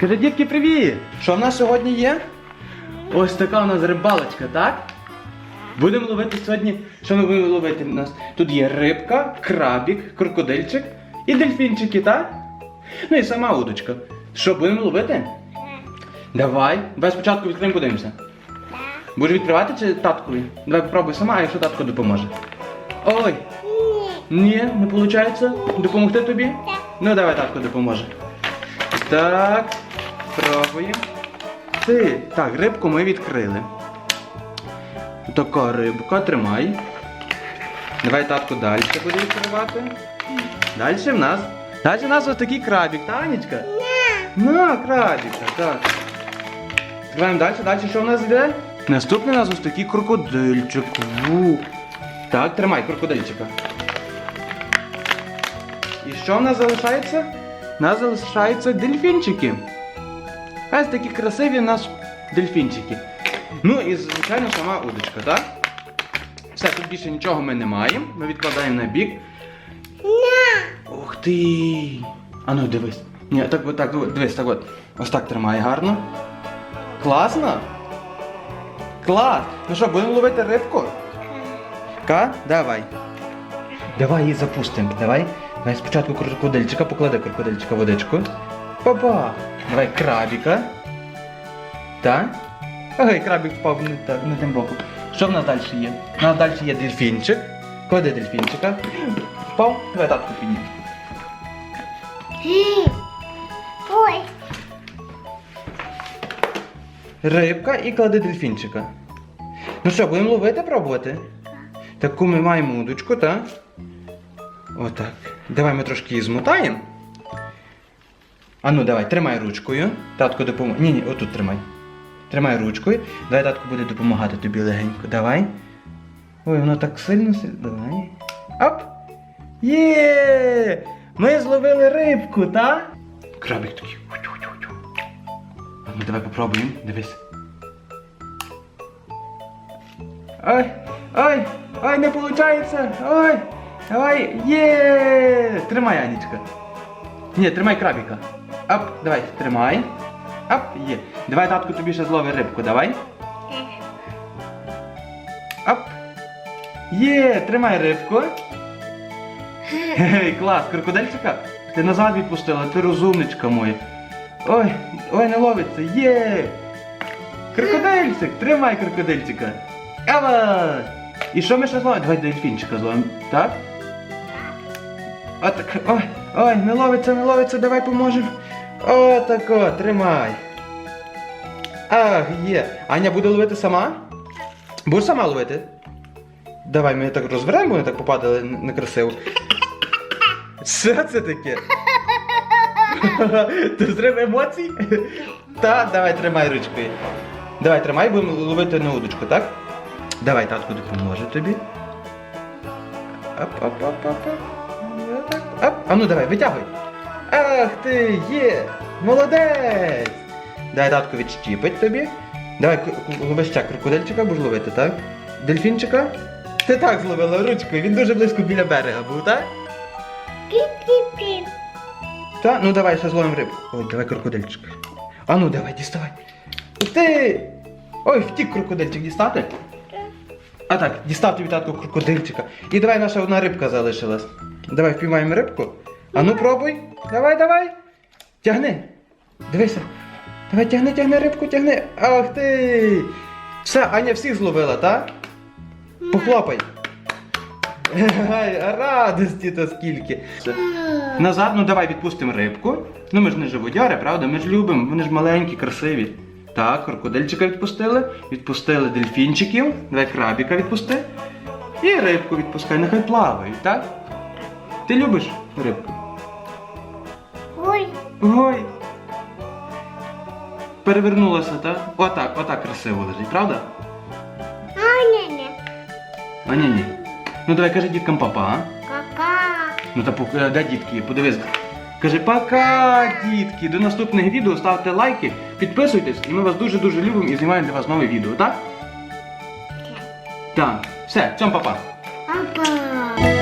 Каже, дітки, привіт! Що в нас сьогодні є? Ось така у нас рибалочка, так? Будемо ловити сьогодні. Що ми будемо ловити в нас? Тут є рибка, крабік, крокодильчик і дельфінчики, так? Ну і сама удочка. Що, будемо ловити? Давай. Давай спочатку відкриємо подивимося. Будеш відкривати чи таткові? Давай попробуй сама, а якщо татко допоможе. Ой! Ні, не виходить. Допомогти тобі? Ну давай татко допоможе. Так, пробуємо. Ти. Так, рибку ми відкрили. Така рибка, тримай. Давай татко далі буде відкривати. Далі в нас. Далі в нас ось такий крабік, та, Анічка? На, крабіка, так. Відкриваємо далі, далі що в нас йде? Наступний у нас ось такий крокодильчик. Ву. Так, тримай крокодильчика. І що в нас залишається? Нас залишаються дельфінчики. Ось такі красиві нас дельфінчики. Ну і звичайно сама удочка, так? Все, тут більше нічого ми не маємо. Ми відкладаємо на бік. Ух ти! А ну дивись. Ні, так от так, дивись, так от. Ось так тримай гарно. Класно? Клас! Ну що, будемо ловити рибку? Ка? Давай. Давай її запустимо. Давай. Давай спочатку крокодильчика, поклади крокодильчика водичку. Папа. Давай крабіка. Так? Ой, крабік впав не, так, не тим боком. Що в нас далі є? У нас далі є дельфінчик. Клади дельфінчика. Впав? Давай татку підніми. Ой, Рибка і клади дельфінчика. Ну що, будемо ловити, пробувати? Таку ми маємо удочку, так? Отак. Давай ми трошки її змотаємо. А ну давай, тримай ручкою. Татко допоможе. Ні, ні, отут тримай. Тримай ручкою. Давай татко буде допомагати тобі легенько. Давай. Ой, воно так сильно. Давай. Оп! Є! Ми зловили рибку, так? Крабик такий. Ну давай попробуємо, дивись. Ой, ой, ой, не виходить. Ой, давай, є! Тримай, Анічка. Ні, тримай крабіка. Ап, давай, тримай. Ап, є. Давай татку тобі ще злови рибку, давай. Ап. Є, тримай рибку. Гей, клас, крокодильчика. Ти назад відпустила, ти розумничка моя. Ой, ой, не ловиться. Є! Крокодильчик! Тримай крокодильчика! Ава! І що ми ще зловимо? Давай дельфінчика зловимо. Так? Отак. Ой, ой, не ловиться, не ловиться, давай поможемо. Отако, тримай. Ах, є. Аня буде ловити сама? Будеш сама ловити? Давай ми так розберемо, вони так попадали некрасиво. Що це таке? Ти зрив емоцій? Та, давай тримай ручкою. Давай, тримай, будемо ловити на удочку, так? Давай, татко допоможе тобі. Оп, оп. А ну давай, витягуй. Ах ти, є! Молодець! Дай татко відщіпить тобі. Давай, к- к- лови крокодильчика, будеш ловити, так? Дельфінчика? Ти так зловила ручкою, він дуже близько біля берега був, так? Та, ну давай ще зловимо рибку. Ой, давай крокодильчик. А ну давай, діставай. Ти! Ой, втік крокодильчик дістати. А так, дістав тобі татку крокодильчика. І давай наша одна рибка залишилась. Давай впіймаємо рибку. А ну пробуй. Давай, давай. Тягни. Дивися. Давай тягни, тягни рибку, тягни. Ах ти! Все, Аня всіх зловила, так? Похлопай. Ай, радості то скільки. Назад, ну давай відпустимо рибку. Ну ми ж не живодяри, правда? Ми ж любимо, вони ж маленькі, красиві. Так, крокодильчика відпустили, відпустили дельфінчиків, давай крабіка відпусти. І рибку відпускай, нехай плавають, так? Ти любиш рибку? Ой, Ой. Перевернулася, так? Отак, отак красиво лежить, правда? аня-ня. А ні, ні. Ну давай кажи діткам папа, а? Кака. Ну та пок- е, де дітки, подивись. Каже, пока, дітки. До наступних відео ставте лайки, підписуйтесь, і ми вас дуже-дуже любимо і знімаємо для вас нове відео, так? Так. Все, цьом папа. Папа.